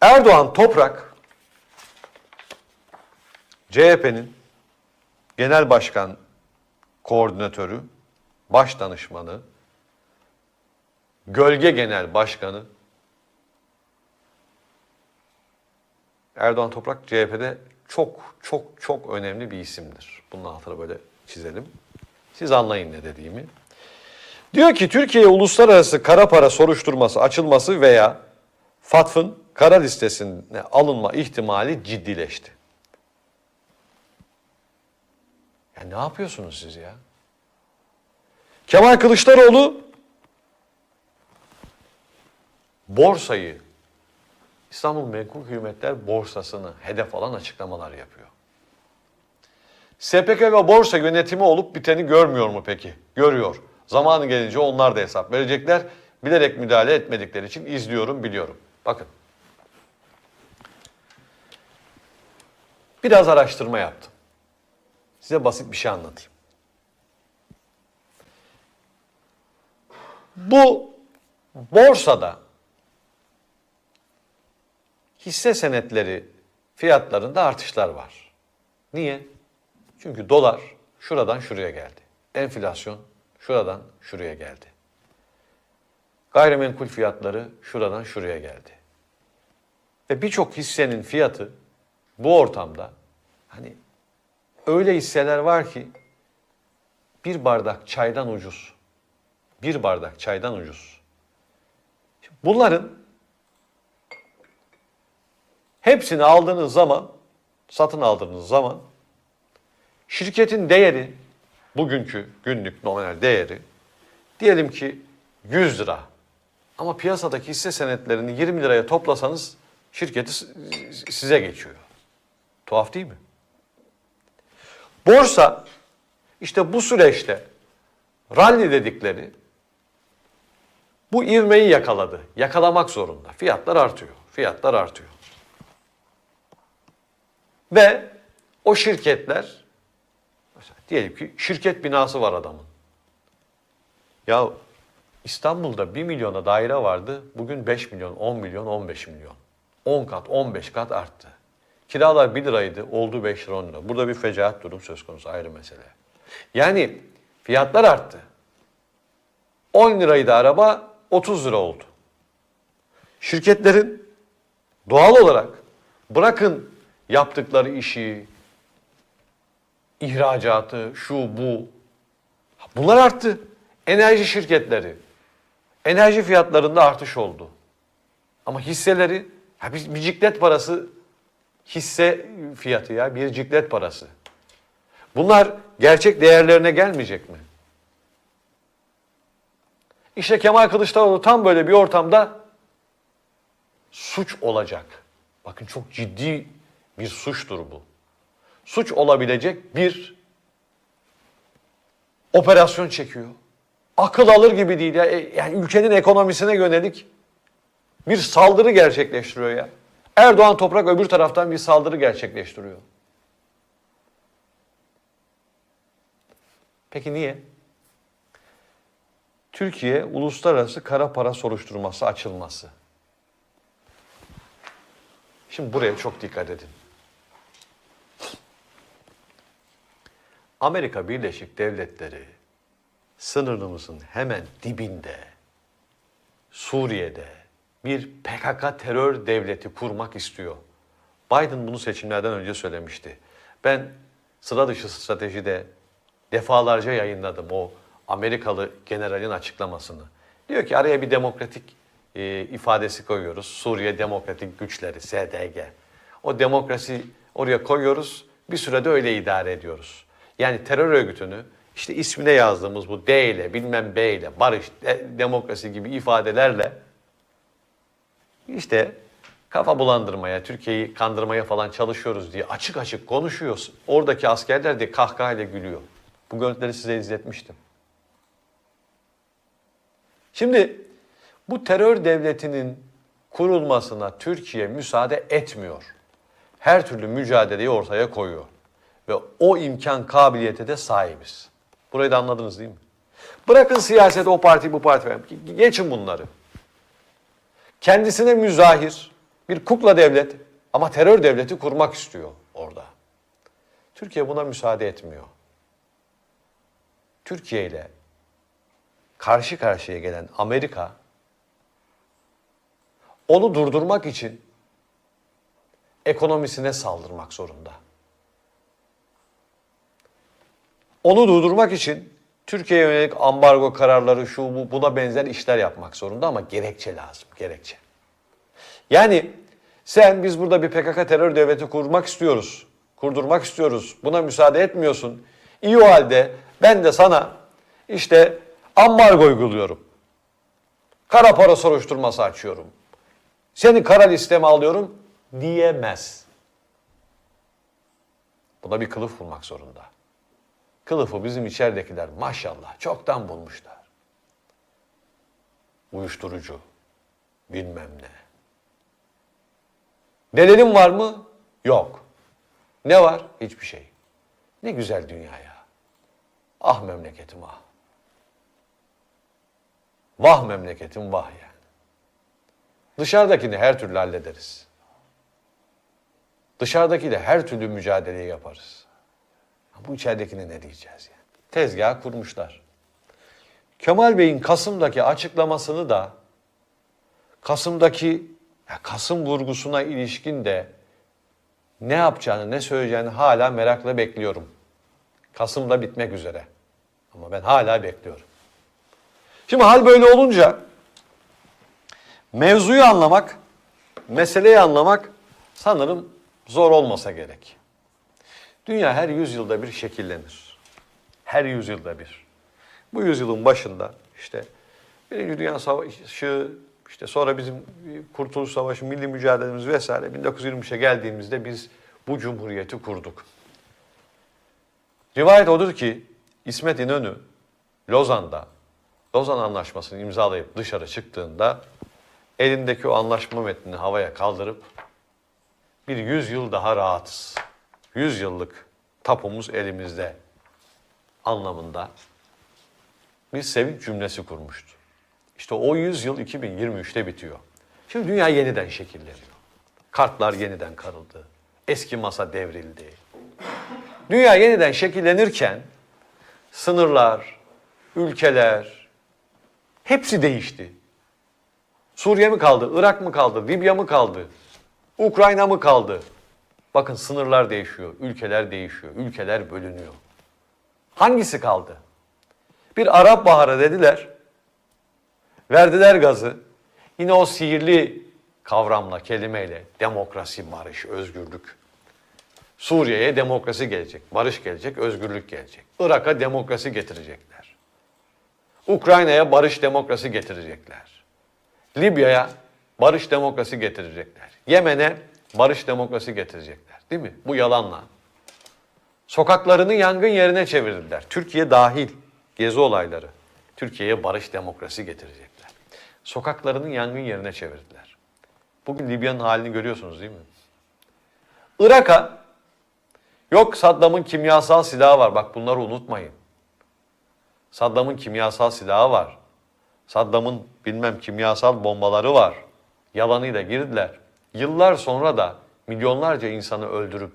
Erdoğan Toprak CHP'nin genel başkan koordinatörü, baş danışmanı, gölge genel başkanı Erdoğan Toprak CHP'de çok çok çok önemli bir isimdir. Bunun altını böyle çizelim. Siz anlayın ne dediğimi. Diyor ki Türkiye uluslararası kara para soruşturması açılması veya FATF'ın kara listesine alınma ihtimali ciddileşti. Ya ne yapıyorsunuz siz ya? Kemal Kılıçdaroğlu borsayı İstanbul Menkul Kıymetler Borsası'nı hedef alan açıklamalar yapıyor. SPK ve borsa yönetimi olup biteni görmüyor mu peki? Görüyor. Zamanı gelince onlar da hesap verecekler. Bilerek müdahale etmedikleri için izliyorum, biliyorum. Bakın. Biraz araştırma yaptım. Size basit bir şey anlatayım. Bu borsada hisse senetleri fiyatlarında artışlar var. Niye? Çünkü dolar şuradan şuraya geldi. Enflasyon şuradan şuraya geldi. Gayrimenkul fiyatları şuradan şuraya geldi. Ve birçok hissenin fiyatı bu ortamda hani öyle hisseler var ki bir bardak çaydan ucuz. Bir bardak çaydan ucuz. Bunların hepsini aldığınız zaman, satın aldığınız zaman şirketin değeri, bugünkü günlük nominal değeri diyelim ki 100 lira. Ama piyasadaki hisse senetlerini 20 liraya toplasanız şirketi size geçiyor. Tuhaf değil mi? Borsa işte bu süreçte rally dedikleri bu ivmeyi yakaladı. Yakalamak zorunda. Fiyatlar artıyor. Fiyatlar artıyor. Ve o şirketler diyelim ki şirket binası var adamın. Ya İstanbul'da 1 milyona daire vardı. Bugün 5 milyon, 10 milyon, 15 milyon. 10 kat, 15 kat arttı. Kiralar 1 liraydı, oldu 5 lira 10 lira. Burada bir fecaat durum söz konusu ayrı mesele. Yani fiyatlar arttı. 10 liraydı araba, 30 lira oldu. Şirketlerin doğal olarak bırakın yaptıkları işi, ihracatı, şu bu. Bunlar arttı. Enerji şirketleri. Enerji fiyatlarında artış oldu. Ama hisseleri, ya bir, bir ciklet parası hisse fiyatı ya, bir ciklet parası. Bunlar gerçek değerlerine gelmeyecek mi? İşte Kemal Kılıçdaroğlu tam böyle bir ortamda suç olacak. Bakın çok ciddi bir suçtur bu. Suç olabilecek bir operasyon çekiyor. Akıl alır gibi değil ya. E, Yani ülkenin ekonomisine yönelik bir saldırı gerçekleştiriyor ya. Erdoğan Toprak öbür taraftan bir saldırı gerçekleştiriyor. Peki niye? Türkiye uluslararası kara para soruşturması açılması. Şimdi buraya çok dikkat edin. Amerika Birleşik Devletleri sınırımızın hemen dibinde Suriye'de bir PKK terör devleti kurmak istiyor. Biden bunu seçimlerden önce söylemişti. Ben sıra dışı stratejide defalarca yayınladım o Amerikalı generalin açıklamasını. Diyor ki araya bir demokratik e, ifadesi koyuyoruz. Suriye Demokratik Güçleri, SDG. O demokrasi oraya koyuyoruz. Bir sürede öyle idare ediyoruz. Yani terör örgütünü işte ismine yazdığımız bu D ile bilmem B ile barış, de- demokrasi gibi ifadelerle işte kafa bulandırmaya, Türkiye'yi kandırmaya falan çalışıyoruz diye açık açık konuşuyoruz. Oradaki askerler de kahkahayla gülüyor. Bu görüntüleri size izletmiştim. Şimdi bu terör devletinin kurulmasına Türkiye müsaade etmiyor. Her türlü mücadeleyi ortaya koyuyor. Ve o imkan kabiliyete de sahibiz. Burayı da anladınız değil mi? Bırakın siyaset o parti bu parti. Geçin bunları. Kendisine müzahir, Bir kukla devlet ama terör devleti kurmak istiyor orada. Türkiye buna müsaade etmiyor. Türkiye ile karşı karşıya gelen Amerika onu durdurmak için ekonomisine saldırmak zorunda. Onu durdurmak için Türkiye'ye yönelik ambargo kararları şu bu buna benzer işler yapmak zorunda ama gerekçe lazım, gerekçe. Yani sen biz burada bir PKK terör devleti kurmak istiyoruz. Kurdurmak istiyoruz. Buna müsaade etmiyorsun. İyi o halde ben de sana işte ambargo uyguluyorum. Kara para soruşturması açıyorum. Seni kara listeme alıyorum diyemez. Buna bir kılıf bulmak zorunda. Kılıfı bizim içeridekiler maşallah çoktan bulmuşlar. Uyuşturucu, bilmem ne. Delilin var mı? Yok. Ne var? Hiçbir şey. Ne güzel dünya ya. Ah memleketim ah. Vah memleketim vah yani. Dışarıdakini her türlü hallederiz. Dışarıdakiyle her türlü mücadeleyi yaparız. Bu içeridekine ne diyeceğiz yani? Tezgah kurmuşlar. Kemal Bey'in Kasım'daki açıklamasını da Kasım'daki ya Kasım vurgusuna ilişkin de ne yapacağını, ne söyleyeceğini hala merakla bekliyorum. Kasım'da bitmek üzere. Ama ben hala bekliyorum. Şimdi hal böyle olunca mevzuyu anlamak, meseleyi anlamak sanırım zor olmasa gerek. Dünya her yüzyılda bir şekillenir. Her yüzyılda bir. Bu yüzyılın başında işte Birinci Dünya Savaşı, işte sonra bizim Kurtuluş Savaşı, milli mücadelemiz vesaire 1923'e geldiğimizde biz bu cumhuriyeti kurduk. Rivayet odur ki İsmet İnönü Lozan'da Lozan Anlaşması'nı imzalayıp dışarı çıktığında elindeki o anlaşma metnini havaya kaldırıp bir yüz yıl daha rahatız. Yüz yıllık tapumuz elimizde anlamında bir sevinç cümlesi kurmuştu. İşte o yüz yıl 2023'te bitiyor. Şimdi dünya yeniden şekilleniyor. Kartlar yeniden karıldı. Eski masa devrildi. Dünya yeniden şekillenirken sınırlar, ülkeler hepsi değişti. Suriye mi kaldı, Irak mı kaldı, Libya mı kaldı, Ukrayna mı kaldı? Bakın sınırlar değişiyor, ülkeler değişiyor, ülkeler bölünüyor. Hangisi kaldı? Bir Arap Baharı dediler, verdiler gazı. Yine o sihirli kavramla, kelimeyle demokrasi, barış, özgürlük. Suriye'ye demokrasi gelecek, barış gelecek, özgürlük gelecek. Irak'a demokrasi getirecekler. Ukrayna'ya barış, demokrasi getirecekler. Libya'ya barış, demokrasi getirecekler. Yemen'e barış, demokrasi getirecekler. Değil mi? Bu yalanla. Sokaklarını yangın yerine çevirdiler. Türkiye dahil gezi olayları. Türkiye'ye barış, demokrasi getirecekler. Sokaklarını yangın yerine çevirdiler. Bugün Libya'nın halini görüyorsunuz değil mi? Irak'a yok Saddam'ın kimyasal silahı var. Bak bunları unutmayın. Saddam'ın kimyasal silahı var. Saddam'ın bilmem kimyasal bombaları var. Yalanıyla girdiler. Yıllar sonra da milyonlarca insanı öldürüp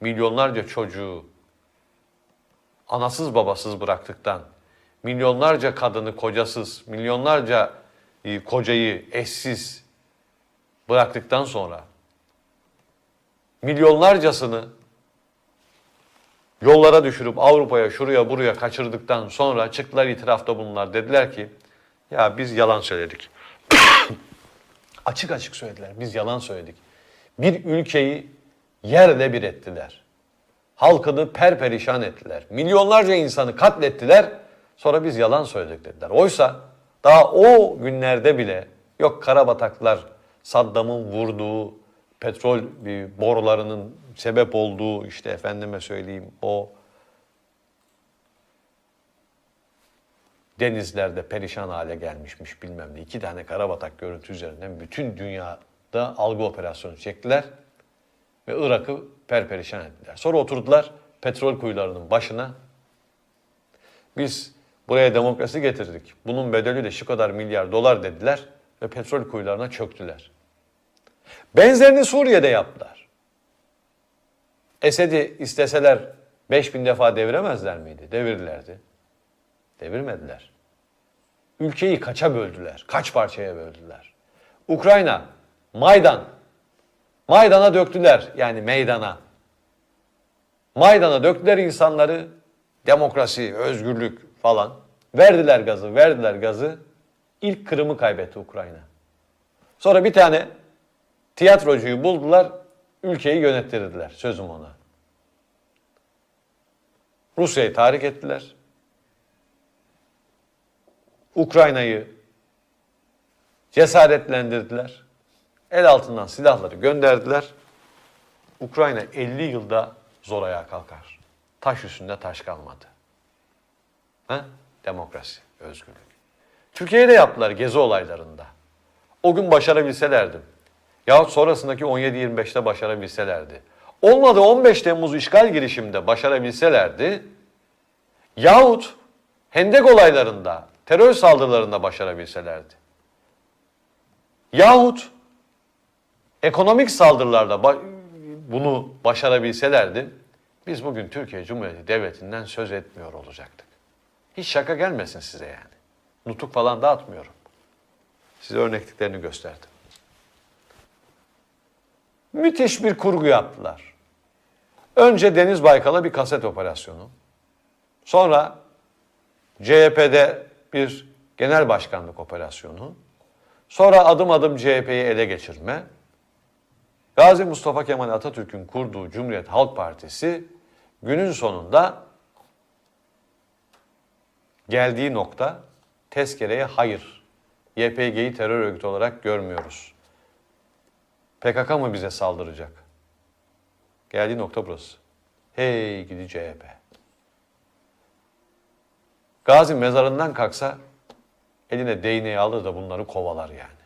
milyonlarca çocuğu anasız babasız bıraktıktan, milyonlarca kadını kocasız, milyonlarca e, kocayı eşsiz bıraktıktan sonra milyonlarcasını yollara düşürüp Avrupa'ya şuraya buraya kaçırdıktan sonra çıktılar itirafta bunlar. Dediler ki ya biz yalan söyledik. açık açık söylediler. Biz yalan söyledik. Bir ülkeyi yerle bir ettiler. Halkını perperişan ettiler. Milyonlarca insanı katlettiler. Sonra biz yalan söyledik dediler. Oysa daha o günlerde bile yok karabataklar Saddam'ın vurduğu petrol borularının sebep olduğu işte efendime söyleyeyim o denizlerde perişan hale gelmişmiş bilmem ne. İki tane karabatak görüntü üzerinden bütün dünyada algı operasyonu çektiler ve Irak'ı perperişan ettiler. Sonra oturdular petrol kuyularının başına. Biz buraya demokrasi getirdik. Bunun bedeli de şu kadar milyar dolar dediler ve petrol kuyularına çöktüler. Benzerini Suriye'de yaptılar. Esed'i isteseler 5000 defa deviremezler miydi? Devirdilerdi. Devirmediler. Ülkeyi kaça böldüler? Kaç parçaya böldüler? Ukrayna, Maydan. Maydan'a döktüler yani meydana. Maydana döktüler insanları. Demokrasi, özgürlük falan. Verdiler gazı, verdiler gazı. İlk Kırım'ı kaybetti Ukrayna. Sonra bir tane tiyatrocuyu buldular, ülkeyi yönettirdiler. Sözüm ona. Rusya'yı tahrik ettiler. Ukrayna'yı cesaretlendirdiler. El altından silahları gönderdiler. Ukrayna 50 yılda zor ayağa kalkar. Taş üstünde taş kalmadı. Ha? Demokrasi, özgürlük. Türkiye'de yaptılar gezi olaylarında. O gün başarabilselerdi. Yahut sonrasındaki 17-25'te başarabilselerdi. Olmadı 15 Temmuz işgal girişiminde başarabilselerdi. Yahut Hendek olaylarında, terör saldırılarında başarabilselerdi. Yahut ekonomik saldırılarda ba- bunu başarabilselerdi biz bugün Türkiye Cumhuriyeti Devleti'nden söz etmiyor olacaktık. Hiç şaka gelmesin size yani. Nutuk falan dağıtmıyorum. Size örnekliklerini gösterdim. Müthiş bir kurgu yaptılar. Önce Deniz Baykal'a bir kaset operasyonu. Sonra CHP'de bir genel başkanlık operasyonu. Sonra adım adım CHP'yi ele geçirme. Gazi Mustafa Kemal Atatürk'ün kurduğu Cumhuriyet Halk Partisi günün sonunda geldiği nokta tezkereye hayır. YPG'yi terör örgütü olarak görmüyoruz. PKK mı bize saldıracak? Geldiği nokta burası. Hey gidi CHP. Gazi mezarından kalksa eline değneği alır da bunları kovalar yani.